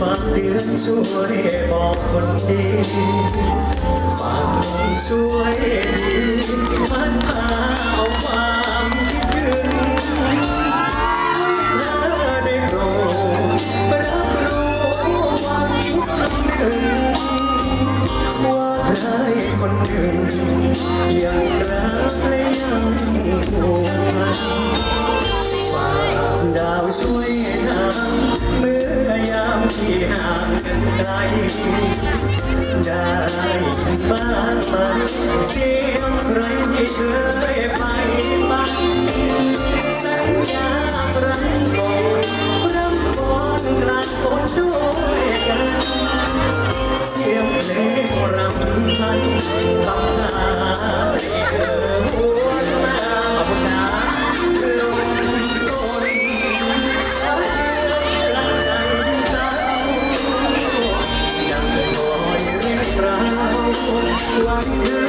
ฝากเดือนช่วยบอกคนดีฝากลมช่วยดี 呀 yeah